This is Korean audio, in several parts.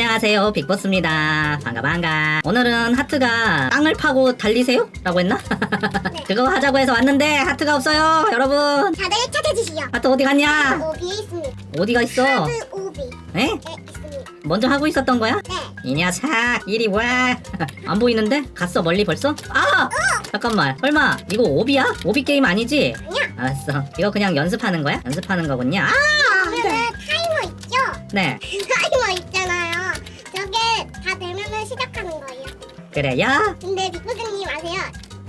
안녕하세요 빅보스입니다 반가 반가 오늘은 하트가 땅을 파고 달리세요? 라고 했나? 그거 하자고 해서 왔는데 하트가 없어요 여러분 다들 찾아주시오. 하트 어디 갔냐? 오비에 있습니다. 어디가 있어? 하드 오비. 에? 네, 있습니다. 먼저 하고 있었던 거야? 네. 이 녀석 이리 와안 보이는데? 갔어 멀리 벌써? 아! 잠깐만 설마 이거 오비야? 오비 게임 아니지? 아니야. 알았어 이거 그냥 연습하는 거야? 연습하는 거군요 아! 그러면은 타이머 있죠? 네 타이머 있잖 그래요? 근데 빅보스님 아세요?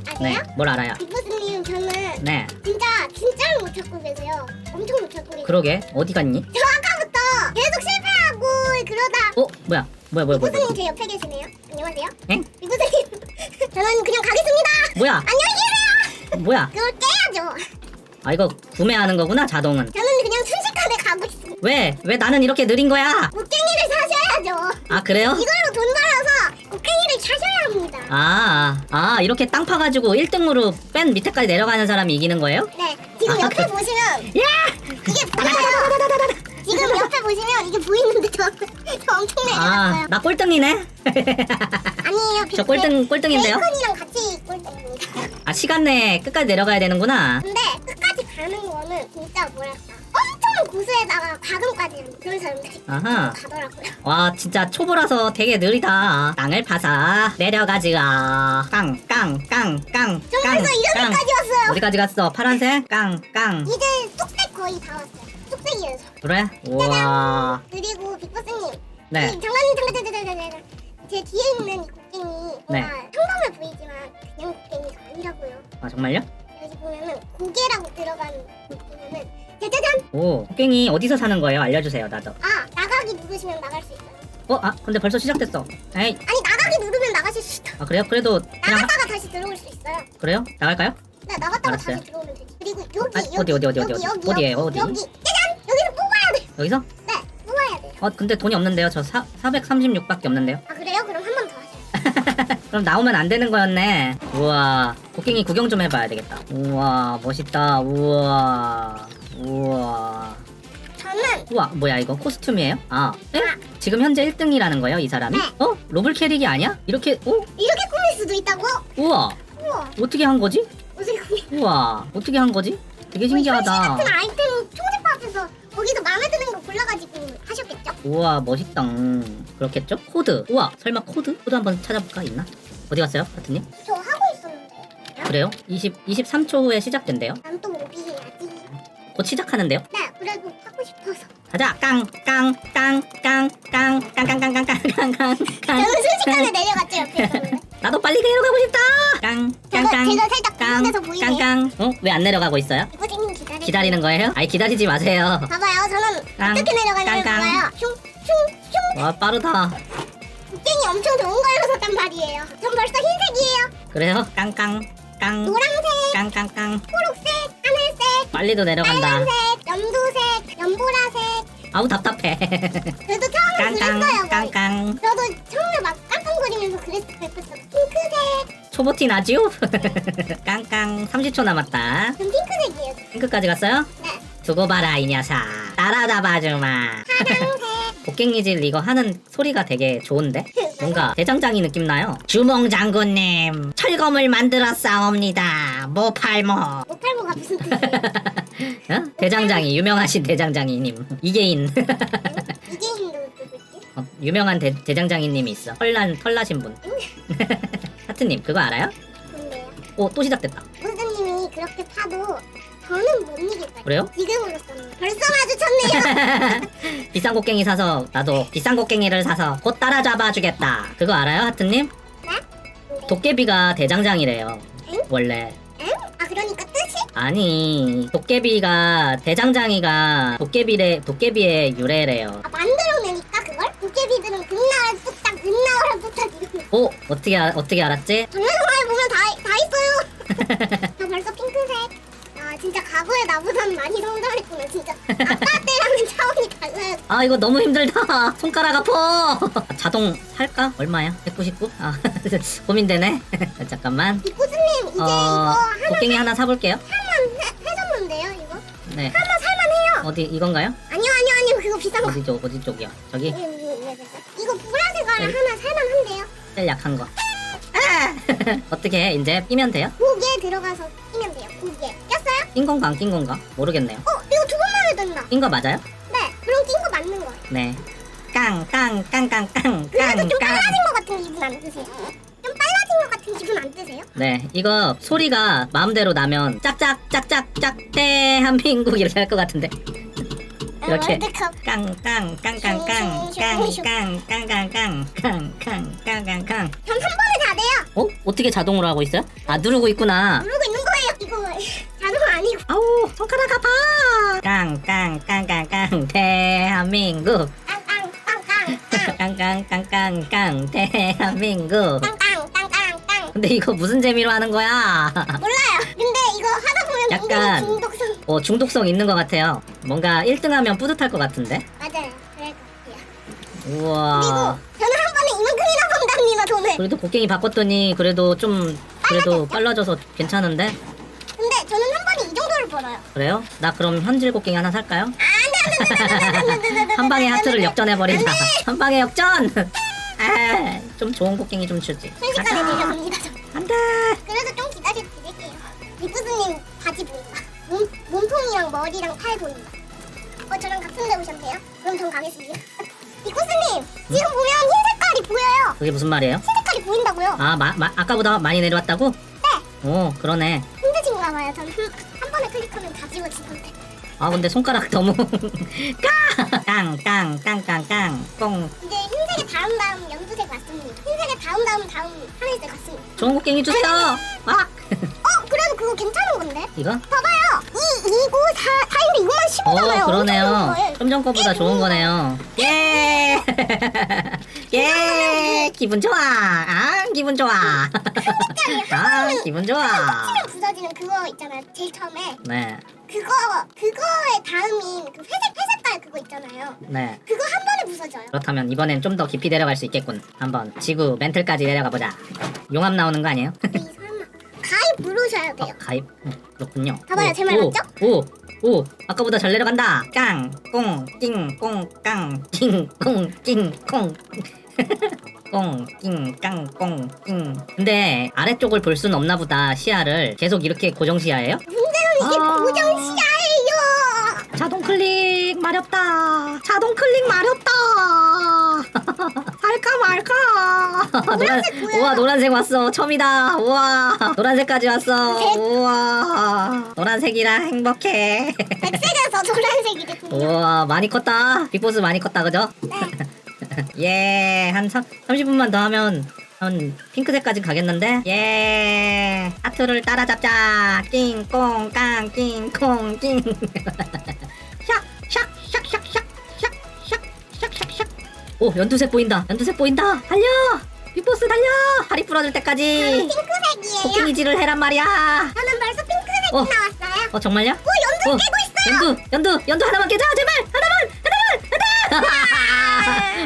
아세요? 네뭘 알아요? 빅보스님 저는 네 진짜 진짜로 못 찾고 계세요. 엄청 못 찾고 계세요. 그러게 어디 갔니? 저 아까부터 계속 실패하고 그러다 어? 뭐야 뭐야 뭐야 뭐야 빅보스님 제 옆에 계시네요. 안녕하세요. 엥? 빅보스님 저는 그냥 가겠습니다. 뭐야 안녕히 계세요. 뭐야 그걸 깨야죠. 아 이거 구매하는 거구나 자동은 저는 그냥 순식간에 가고 있습니다. 왜? 왜 나는 이렇게 느린 거야? 곡괭이를 사셔야죠. 아 그래요? 이걸로 돈 벌어서 곡괭이를 사셔야 합니다. 아, 아 이렇게 땅 파가지고 1등으로 뺀 밑에까지 내려가는 사람이 이기는 거예요? 네, 지금 아, 옆에 그래. 보시면 야! 이게 보여요. 지금 옆에 보시면 이게 보이는데 저, 저 엄청 아, 내려갔어요. 나 꼴등이네. 아니에요. 저 꼴등 꼴등인데요? 베이컨이랑 같이 꼴등입니다. 아 시간 내에 끝까지 내려가야 되는구나. 근데 고수에다가 가금까지 그런 사람들이 아하. 가더라고요. 와 진짜 초보라서 되게 느리다. 땅을 파사 내려가지가 깡깡깡깡 저 그래서 이런 데까지 왔어요. 어디까지 갔어? 파란색 깡깡. 이제 뚝배기 거의 다 왔어요. 뚝배기에서. 그래? 우와. 그리고 빅보스님. 네. 이 장관님 잠깐. 제 뒤에 있는 이 곡괭이 뭔가 네. 평범해 보이지만 그냥 곡괭이가 아니라고요. 아 정말요? 여기 보면은 고개라고 들어간 보면은 짜자잔. 오, 곡괭이 어디서 사는 거예요? 알려주세요, 나도. 아 나가기 누르시면 나갈 수 있어요. 어, 아, 근데 벌써 시작됐어. 에이, 아니 나가기 누르면 나가실 수 있다. 아 그래요? 그래도 그냥 하- 나갔다가 다시 들어올 수 있어요. 그래요? 나갈까요? 네 나갔다가 알았어요. 다시 들어오면 되지. 그리고 여기 아, 여기 어디, 어디, 어디, 여기 어디, 여기 어디예요, 여기, 어디? 여기 짜잔 여기서 뽑아야 돼. 여기서? 네 뽑아야 돼. 어, 근데 돈이 없는데요. 저 사, 436밖에 없는데요. 아 그래요? 그럼 한 번 더 하세요. 그럼 나오면 안 되는 거였네. 우와, 곡괭이 구경 좀 해봐야 되겠다. 우와, 멋있다. 우와, 우와. 저는 우와, 뭐야 이거 코스튬이에요? 아, 에? 지금 현재 1등이라는 거예요, 이 사람이? 네. 어? 로블 캐릭이 아니야? 이렇게, 어? 이렇게 꾸밀 수도 있다고? 우와, 우와 어떻게 한 거지? 어떻게 꾸밀? 우와, 어떻게 한 거지? 되게 신기하다. 같은 아이템 총집합에서 거기서 마음에 드는 거 골라가지고 하셨겠죠? 우와 멋있다 음, 그렇겠죠? 코드 우와 설마 코드? 코드 한번 찾아볼까 있나? 어디 갔어요 하트님? 저 하고 있었는데 그래요? 20, 23초 후에 시작된대요 난 또 오비 곧 시작하는데요? 네 그래도 하고 싶어서 가자 깡깡깡깡깡깡깡깡깡깡깡깡깡깡 저는 순식간에 내려갔죠 옆에 있었는데 나도 빨리 내려가고 싶다 제가, 깡깡깡 제가 살짝 구분돼서 보이네 깡깡 어? 왜 안 내려가고 있어요? 이거쟁이 기다려 기다리는 거예요? 아니 기다리지 마세요 봐봐요 저는 깡, 어떻게 내려가냐면 깡 깡. 봐봐요 슝슝슝 와 빠르다 곡괭이 엄청 좋은 걸로 샀단 말이에요 전 벌써 흰색이에요 그래요? 깡깡 깡. 노란색 깡깡깡. 초록색 하늘색 빨리도 내려간다. 빨간색 연두색 연보라색. 아우 답답해. 그래도 처음에 그랬어요 거의. 깡깡깡깡. 저도 처음에 막 깜깜거리면서 그랬어요 핑크색. 초보티 나지요? 깡깡 30초 남았다. 전 핑크색이에요. 핑크까지 갔어요? 네. 두고 봐라 이 녀석. 따라잡아주마. 파랑색. 곡괭이질 이거 하는 소리가 되게 좋은데? 뭔가 대장장이 느낌 나요 주몽 장군님 철검을 만들어 싸웁니다 모팔모 모팔모가 무슨 뜻이에요? 어? 대장장이 유명하신 대장장이님 이계인 이게 힘도 누구지? 어, 유명한 대, 대장장이님이 있어 털난 털나신 분 하트님 그거 알아요? 뭔데요? 오 또 시작됐다 선생님이 그렇게 파도 저는 못 이길 거예요 그래요? 지금으로서는 벌써 마주쳤네요 비싼 곡괭이 사서 나도 비싼 곡괭이를 사서 곧 따라잡아 주겠다. 그거 알아요, 하트님? 네? 도깨비가 대장장이래요. 응? 원래 응? 아 그러니까 뜻이? 아니 도깨비가 대장장이가 도깨비의 도깨비의 유래래요. 아 만들어내니까 그걸? 도깨비들은 금나라 뚝딱 금나라 뚝딱 오 어떻게 알- 어떻게 알았지? 동영상을 보면 다, 다 있어요 과거의 나보다는 많이 성장했구나 진짜 아빠 때랑은 차원이 달라요 아 이거 너무 힘들다. 손가락 아파. 자동 살까? 얼마야? 199? 아 고민되네. 잠깐만. 빅보스님 이제 이거 어 하나 곡괭이 하나 사볼게요. 살만 해, 해줬는데요 이거? 네 하나 살만해요 어디 이건가요? 아니요 아니요 아니요 그거 비싼 거 어디 쪽 어디 쪽이요? 저기 이거, 이거, 이거, 이거. 이거 보라색 알아 네. 하나 살만한데요. 제일 약한 거. 아! 어떻게 해? 이제 끼면 돼요? 고기에 들어가서 낀 건가 안 낀 건가? 모르겠네요. 어 이거 두번 말해야 된다. 낀 거 맞아요? 네. 그럼 낀 거 맞는 거예요. 네. 깡, 깡, 깡, 깡, 깡, 그래도 깡, 좀 깡. 빨라진 것 같은 기분 안 드세요? 좀 빨라진 것 같은 기분 안 드세요? 네, 이거 소리가 마음대로 나면 짝짝, 짝짝, 짝, 대한민국 이렇게 할 것 같은데. 이렇게. 월드컵. 깡, 깡, 깡, 깡, 깡, 깡, 깡, 깡, 깡, 깡, 깡, 깡, 깡, 깡, 깡. 전한 번에 다 돼요. 어? 어떻게 자동으로 하고 있어요? 아, 누르고 있구나. 누르고 있는 아니고. 아우, 손가락 아파! 깡, 깡, 깡, 깡, 깡, 대한민국. 깡깡깡깡깡. 대한민국. 깡깡깡깡깡. 근데 이거 무슨 재미로 하는 거야? 몰라요. 근데 이거 하다 보면 약간- 중독성. 어, 중독성 있는 것 같아요. 뭔가 1등 하면 뿌듯할 것 같은데? 맞아요. 그럴 것 같아요. 그리고 우와. 저는 한 번에 이만큼이나 번답니다 돈을. 그래도 곡괭이 바꿨더니 그래도 좀 그래도 빨라져서 괜찮은데 저는 한 번에 이 정도를 벌어요. 그래요? 나 그럼 현질 곡괭이 하나 살까요? 한 방에 하트를 역전해 버린다. 한 방에 역전! 아, 좀 좋은 곡괭이 좀 주지. 순식간에. 내려갑니다. 저. 안 돼! 그래도 좀 기다려 드릴게요. 리쿠스님 바지 보인다. 몸, 몸통이랑 머리랑 팔 보인다. 어 저랑 같은 데 오셨네요? 그럼 전 가겠습니다. 리쿠스님 지금 보면 흰 색깔이 보여요. 그게 무슨 말이에요? 흰 색깔이 보인다고요? 아, 마, 마, 아까보다 많이 내려왔다고? 네. 오, 그러네. 힘드신가 봐요. 한 번에 클릭하면 다 지워지던데. 아, 근데 손가락 너무. 까! 깡, 깡, 깡, 깡, 깡, 꽁. 이제 흰색의 다음 다음 연두색 왔습니다. 흰색의 다음 다음 다음 하늘색 왔습니다. 좋은 곡괭이 주세요! 아! 어 그래도 그거 괜찮은 건데? 이거? 봐봐요. 이 이고 사 사인데 이거만 15잖아요. 어, 그러네요. 좀 전 거보다 좋은 거네요. 예! 예! 기분 좋아! 아, 기분 좋아! 아, 기분 좋아! 치면 부서지는 그거 있잖아요. 제일 처음에 네, 그거 그거의 다음인 그 회색 회색깔 그거 있잖아요. 네. 그거 한 번에 부서져요. 그렇다면 이번엔 좀 더 깊이 내려갈 수 있겠군. 한번 지구 멘틀까지 내려가 보자. 용암 나오는 거 아니에요? 이 설마 가입 누르셔야 어, 돼요. 가입. 어, 그렇군요. 봐봐요, 오, 제말 오, 맞죠? 오, 오, 아까보다 잘 내려간다. 깡, 꽁, 낑, 꽁, 깡, 낑, 꽁, 낑, 꽁. 꽁, 낑, 깡, 꽁, 낑. 근데 아래쪽을 볼 수는 없나 보다. 시야를 계속 이렇게 고정 시야예요? 문제는 이게 아. 고정 시야예요. 자동 클릭 마렵다. 자동 클릭 마렵다. 할까 말까. 노란, 보여요. 우와 노란색 왔어. 처음이다. 우와 노란색까지 왔어. 색. 우와 노란색이라 행복해. 백색에서 노란색이 됐군요. 우와 많이 컸다. 빅보스 많이 컸다 그죠? 예, 한 3, 30분만 더 하면 한 핑크색까지 가겠는데? 예, 하트를 따라잡자. 낑꽁 깡 낑꽁 낑. 샥, 샥, 샥, 샥, 샥, 샥, 샥, 샥, 샥, 샥. 오, 연두색 보인다. 연두색 보인다. 달려! 빅보스 달려! 다리 부러질 때까지 핑크색이에요. 코끼리질을 해란 말이야. 저는 벌써 핑크색이 어. 나왔어요. 어, 정말요? 오 연두 어, 깨고 있어요. 연두, 연두, 연두 하나만 깨자, 제발! 하나만! 하나만!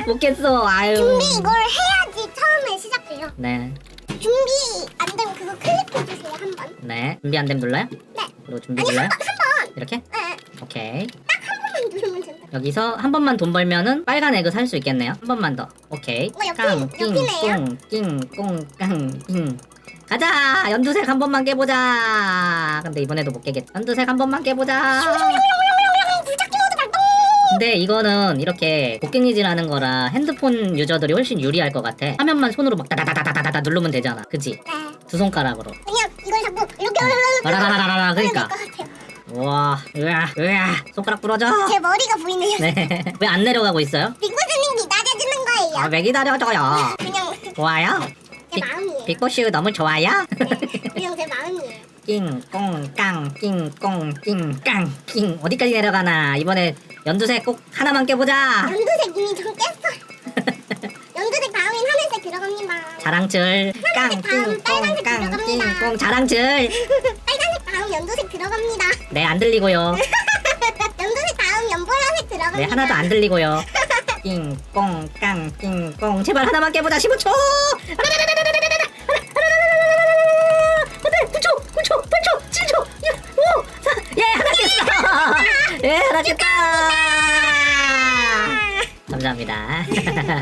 못 깼어, 아유. 준비 이걸 해야지 처음에 시작돼요. 네, 준비 안 되면 그거 클릭해 주세요 한 번. 네. 준비 안 되면 눌러요? 네. 그리고 준비 아니 눌러요? 한 번, 한 번. 이렇게? 네, 오케이. 한 번만 누르면 된다. 여기서 한 번만 돈 벌면은 빨간 에그 살 수 있겠네요. 한 번만 더. 오케이. 어, 옆에- 깡, 낑, 옆이네요. 꽁, 낑, 꽁, 깡, 낑. 가자! 연두색 한 번만 깨보자! 근데 이번에도 못 깨겠. 연두색 한 번만 깨보자! 근데 이거는 이렇게 곡괭이질하는 거라 핸드폰 유저들이 훨씬 유리할 것 같아. 화면만 손으로 막 다다다다다다다 누르면 되잖아. 그치? 네. 두 손가락으로. 그냥 이걸 자꾸 이렇게 라라라라라라 그러니까. 우와, 으아, 으아, 손가락 부러져. 제 머리가 보이네요. 네. 왜 안 내려가고 있어요? 빅보스님 기다려주는 거예요. 아, 왜 기다려줘요? 그냥 좋아요? 제 마음이에요. 빅보슈 너무 좋아요? 네, 그냥 제 마음이에요. 낑 꽁 깡 낑 꽁 낑 깡 낑 어디까지 내려가나 이번에 연두색 꼭 하나만 깨보자. 연두색 이미 좀 깼어요. 연두색 다음엔 하늘색 들어갑니다. 자랑줄. 깡낑꽁깡 낑꽁 자랑줄. 빨간색 다음 연두색 들어갑니다. 네 안 들리고요. 연두색 다음 연보라색 들어갑니다. 네 하나도 안 들리고요. 낑꽁깡 낑꽁. 제발 하나만 깨보자. 15초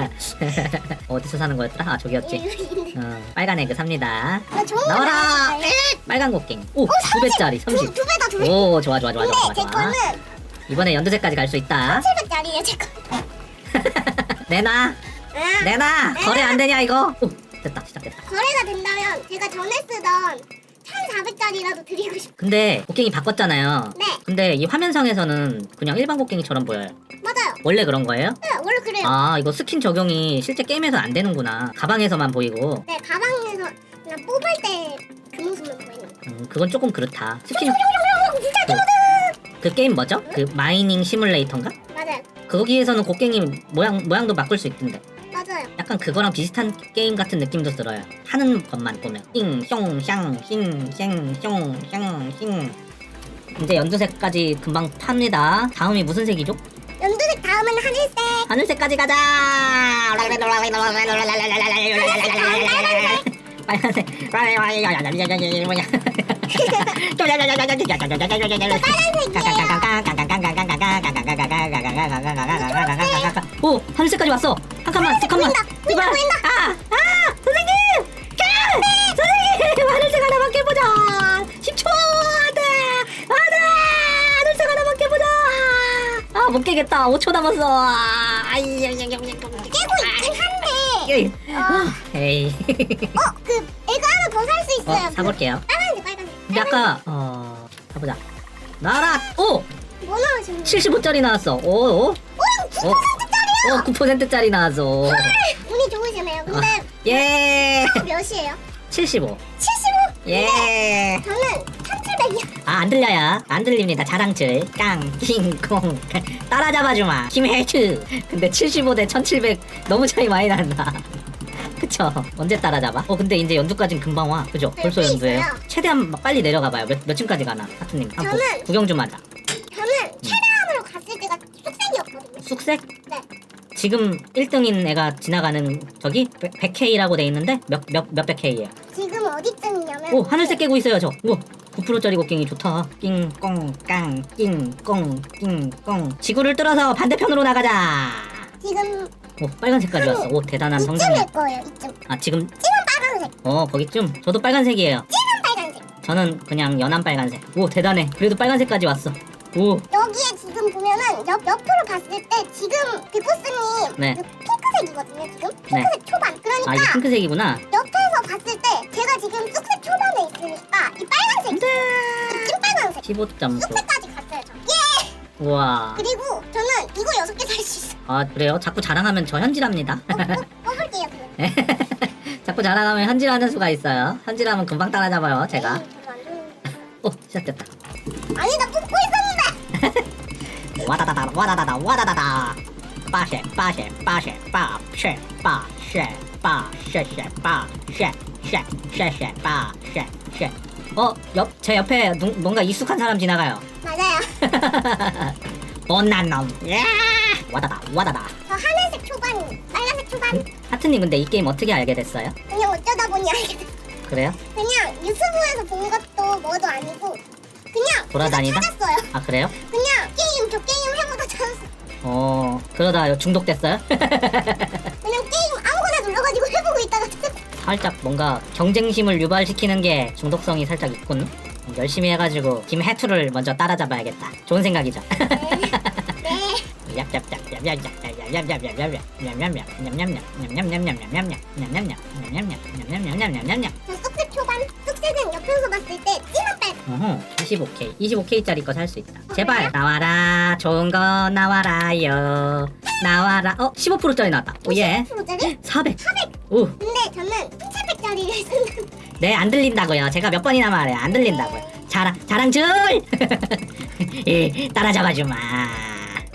어디서 사는 거였더라? 아 저기였지. 어, 빨간 에그 삽니다. 나 좋은 거 나와라! 나왔어요. 빨간 곡괭이. 오, 두 배짜리 30. 두 배다 두 배. 오, 좋아 좋아 좋아 근데 좋아 제 좋아. 거는 이번에 연두색까지 갈 수 있다. 700짜리예요 제 거. 내놔, 아, 내놔. 거래 안 되냐 이거? 오, 됐다 시작됐다. 거래가 된다면 제가 전에 쓰던 1,400짜리라도 드리고 싶. 근데 곡괭이 바꿨잖아요. 네, 근데 이 화면상에서는 그냥 일반 곡괭이처럼 보여요. 맞아요. 원래 그런 거예요? 네, 원래 그래요. 아, 이거 스킨 적용이 실제 게임에서 안 되는구나. 가방에서만 보이고. 네, 가방에서 그냥 뽑을 때그 모습만 보이는 거. 음, 그건 조금 그렇다. 스킨 형, 진짜 그, 그 게임 뭐죠? 그 마이닝 시뮬레이터인가? 맞아요, 거기에서는 곡괭이 모양 모양도 바꿀 수 있던데. 약간 그거랑 비슷한 게임 같은 느낌도 들어요. 하는 것만 보면. 띵, 숑, 샹, 힝, 쉥, 숑, 샹, 힝. 이제 연두색까지 금방 팝니다. 다음이 무슨 색이죠? 연두색 다음은 하늘색. 하늘색까지 가자! 빨간색. 오 하늘색까지 왔어 한 칸만 두 칸만 보인다, 보인다. 보인다. 아, 아 선생님! 가 선생님! 하늘색 하나만 깨보자. 10초 안돼! 안돼! 하늘색 하나만 깨보자. 아 못 깨겠다. 5초 남았어. 아이 깨고 있긴 한데. 에이 어, 에이. 어, 그 애가 하나 더 살 수 있어요. 어 사볼게요. 빨간색, 빨간색. 근데 아까 어 가보자. 나라 오! 뭐 나오시는 거예요? 75짜리 나왔어. 오, 오. 오, 9%짜리요. 어 9%짜리 나왔어 운이 좋으시네요. 근데 예 몇이에요? 75 75. 예. 저는 1,700이요. 아, 안 들려요. 안 들립니다. 자랑칠. 깡, 킹, 콩. 따라잡아주마. 김해츠. 근데 75 대 1700 너무 차이 많이 난다. 그쵸? 언제 따라잡아? 어, 근데 이제 연두까진 금방 와. 그죠? 네, 벌써 꽤 연두예요. 있어요. 최대한 막 빨리 내려가봐요. 몇, 몇 층까지 가나? 하트님. 한번 저는- 구경 좀 하자. 저는 최대한으로 갔을 때가 쑥색이었거든요. 쑥색? 네. 지금 1등인 애가 지나가는 저기 100, k 라고 돼 있는데 몇, 몇, 몇백 K예요. 지금 어디쯤이냐면 오 하늘색 깨고 있어요 저. 우와 9%짜리 곡괭이 좋다. 낑꽁 깡 낑꽁 낑꽁. 지구를 뚫어서 반대편으로 나가자. 지금 오 빨간색까지 왔어. 오 대단한 이쯤일 거예요. 이쯤. 아 지금? 찐은 빨간색. 어 거기쯤. 저도 빨간색이에요. 찐은 빨간색. 저는 그냥 연한 빨간색. 오 대단해. 그래도 빨간색까지 왔어 오 여기에 지금 보면은 옆 옆으로 봤을 때 지금 빅보스님 네. 그 핑크색이거든요. 지금 네. 핑크색 초반. 그러니까 아 이게 핑크색이구나 옆에서 봤을 때 제가 지금 쑥색 초반에 있으니까 이 빨간색, 안돼 찐 빨간색 15.9 쑥색까지 갔어요. 저. 예. 우와 그리고 저는 이거 여섯 개 살 수 있어. 아 그래요 자꾸 자랑하면 저 현질합니다 어, 어, 뽑을게요. 그럼. 자꾸 자랑하면 현질하는 수가 있어요 현질하면 금방 따라잡아요 제가 에이, 별로 안 좋은데. 오 시작됐다 아니 나 뽑고. 와다다다 와다다다 와다다다 빠쉐 빠쉐 빠쉐 빠쉐 빠쉐 빠쉐쉐 빠쉐 쉐쉐쉐 빠쉐 쉐 어 옆 제 옆에 누, 뭔가 익숙한 사람 지나가요 맞아요. 못난 놈 야! 와다다 와다다 저 하늘색 초반, 빨간색 초반. 하트님 근데 이 게임 어떻게 알게 됐어요? 그냥 어쩌다 보니 알게 됐어. 그래요? 그냥 유튜브에서 본 것도 뭐도 아니고 그냥 돌아다니다? 찾았어요. 아 그래요? 그냥 게임 저 게임 해보다 찾았어. 어 그러다 중독됐어요? 그냥 게임 아무거나 눌러가지고 해보고 있다가 찾았어. 살짝 뭔가 경쟁심을 유발시키는 게 중독성이 살짝 있군. 열심히 해가지고 김해투를 먼저 따라잡아야겠다. 좋은 생각이죠. 네. 저 쑥색 초반. 쑥색은 옆에서 봤을 때 진한 빨간. 어허, 25K, 25K짜리 거 살 수 있다. 제발 나와라, 좋은 거 나와라요. 나와라. 어, 15%짜리 나왔다. 오예, 10%짜리? 400. 400. 오, 근데 저는 1700짜리를 쓴다. 네, 안 들린다고요. 제가 몇 번이나 말해요. 안 들린다고요. 자랑, 자랑줄! 예, 따라잡아주마.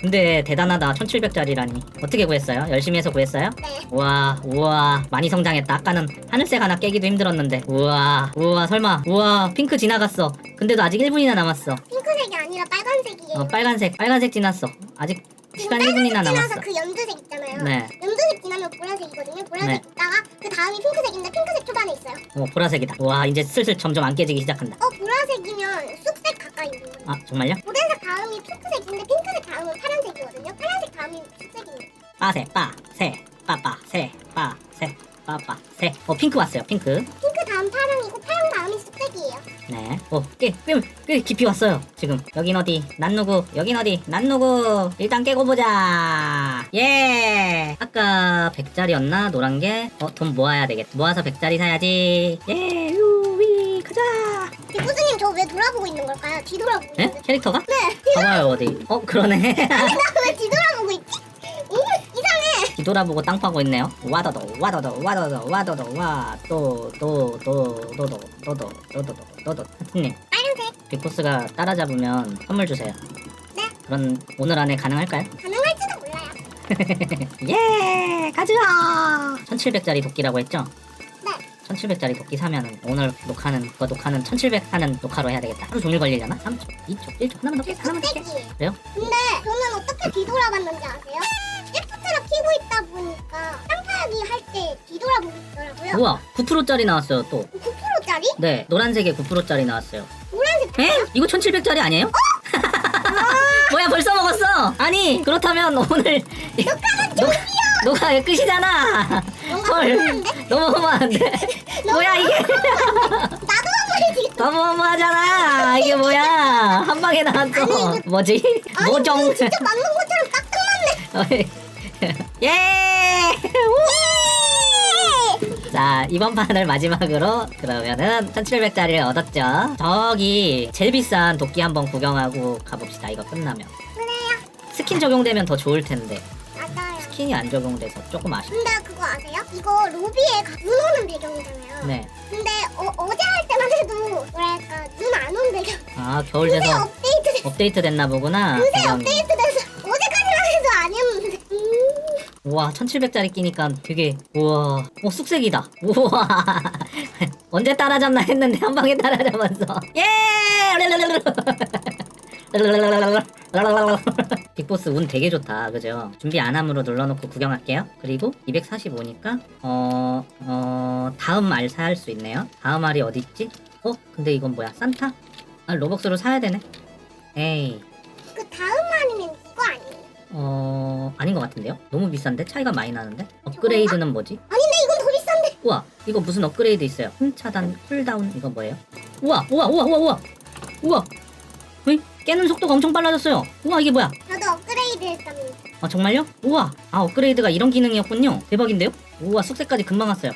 근데 대단하다. 1700짜리라니. 어떻게 구했어요? 열심히 해서 구했어요? 네. 우와, 우와, 많이 성장했다. 아까는 하늘색 하나 깨기도 힘들었는데. 우와, 우와, 설마. 우와, 핑크 지나갔어. 근데도 아직 1분이나 남았어. 핑크색이 아니라 빨간색이에요. 어, 빨간색, 빨간색 지났어. 아직 시간 지금 1분이나 빨간색 남았어. 그 연두색 있잖아요. 네. 연두색 지나면 보라색이거든요. 보라색 네. 있다가 그 다음이 핑크색인데 핑크색 초반에 있어요. 어, 보라색이다. 우와, 이제 슬슬 점점 안 깨지기 시작한다. 어 보라색이면 쑥색 가까이 있는 거예요. 아, 정말요? 보라색 다음이 핑크색인데 핑크색 다음은 파란색이거든요. 파란색 다음이 쑥색입니다. 빠세 빠세 빠빠세 빠세 빠빠세 어 핑크 왔어요 핑크 핑크 다음 파랑이고 파랑 다음이 쑥색이에요. 네. 오, 꽤, 꽤, 꽤 깊이 왔어요. 지금. 여긴 어디? 난 누구? 여긴 어디? 난 누구? 일단 깨고 보자. 예. 아까 100짜리였나? 노란 게? 어, 돈 모아야 되겠다. 모아서 100짜리 사야지. 예, 유위, 가자. 빅보스님 저 왜 돌아보고 있는 걸까요? 뒤돌아보고 예? 있는데. 캐릭터가? 네. 봐봐요, 어디. 어, 그러네. 나왜 이상해. 뒤돌아보고 땅 파고 있네요. 와더도, 와더도, 와더도, 와더도, 와, 또, 또, 또, 또도, 또도, 또도, 또도. 하트님, 빨간색 빅보스가 따라잡으면 선물 주세요. 네. 그럼 오늘 안에 가능할까요? 가능할지도 몰라요. 예, 가자. 1700짜리 도끼라고 했죠? 네. 1700짜리 도끼 사면은 오늘 녹화는 그거 녹화는 1700 하는 녹화로 해야 되겠다. 하루 종일 걸리려나? 3초, 2초, 1초 하나만 더 깨, 하나만 더 깨. 쑥색이에요. 그래요? 근데 저는 어떻게 뒤돌아봤는지 아세요? 키고 있다 보니까 땅파기 할 때 뒤돌아보고 있더라고요. 우와, 9%짜리 나왔어요 또. 9%짜리? 네, 노란색에 9%짜리 나왔어요. 노란색 에? 이거 1700짜리 아니에요? 뭐야 벌써 먹었어? 아니 그렇다면 오늘 녹, 녹화 끝이잖아. 헐 너무 허무한데. 뭐야 이게? 나도 한 마리 너무 허무하잖아. 이게 뭐야? 한 방에 나왔어. 뭐지? 모종. 진짜 맞는 것처럼 딱 끝났네. 예! 우! 자, 이번 판을 마지막으로 그러면은 1700짜리를 얻었죠. 저기 제일 비싼 도끼 한번 구경하고 가봅시다. 이거 끝나면. 그래요. 스킨 적용되면 더 좋을 텐데. 맞아요. 스킨이 안 적용돼서 조금 아쉽. 근데 그거 아세요? 이거 로비에 가- 눈 오는 배경이잖아요. 네. 근데 어, 어제 할 때만 해도 뭐랄까 눈안온 배경. 아, 겨울 요새 돼서 업데이트 됐. 업데이트 됐나 보구나. 요새 배경이. 업데이트 우와, 1700짜리 끼니까 되게 우와. 오, 쑥색이다. 우와. 언제 따라잡나 했는데 한 방에 따라잡았어. 예! 빅보스 운 되게 좋다. 그죠? 준비 안 함으로 눌러놓고 구경할게요. 그리고 245니까 어... 어... 다음 알 사할 수 있네요. 다음 알이 어디 있지? 어? 근데 이건 뭐야? 산타? 아, 로벅스로 사야 되네. 에이. 그 다음 아니면 이거 아니에요? 어... 아닌 것 같은데요? 너무 비싼데? 차이가 많이 나는데? 업그레이드는 뭐지? 아닌데 이건 더 비싼데. 우와 이거 무슨 업그레이드 있어요 흠 차단 쿨다운 이거 뭐예요? 우와 우와 우와 우와 우와 우와 왜 깨는 속도가 엄청 빨라졌어요 우와 이게 뭐야 저도 업그레이드 했답니다. 아 정말요? 우와 아 업그레이드가 이런 기능이었군요 대박인데요? 우와 숙세까지 금방 왔어요.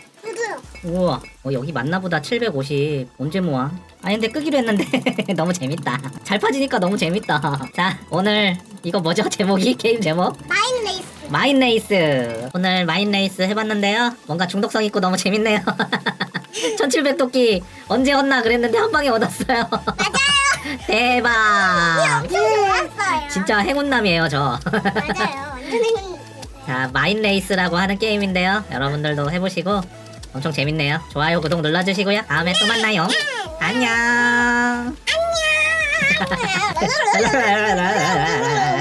우와 어 여기 맞나보다. 750 언제 모아? 아 근데 끄기로 했는데 너무 재밌다. 잘 파지니까 너무 재밌다. 자 오늘 이거 뭐죠? 제목이? 게임 제목? 마인 레이스. 마인 레이스. 오늘 마인 레이스 해봤는데요. 뭔가 중독성 있고 너무 재밌네요. 1700 도끼 언제 얻나 그랬는데 한 방에 얻었어요. 맞아요. 대박. 엄청 좋았어요. 진짜 행운남이에요 저. 맞아요. 완전 행운. 자, 마인 레이스라고 하는 게임인데요. 여러분들도 해보시고 엄청 재밌네요. 좋아요, 구독 눌러주시고요. 다음에 또 만나요. 안녕. 안녕.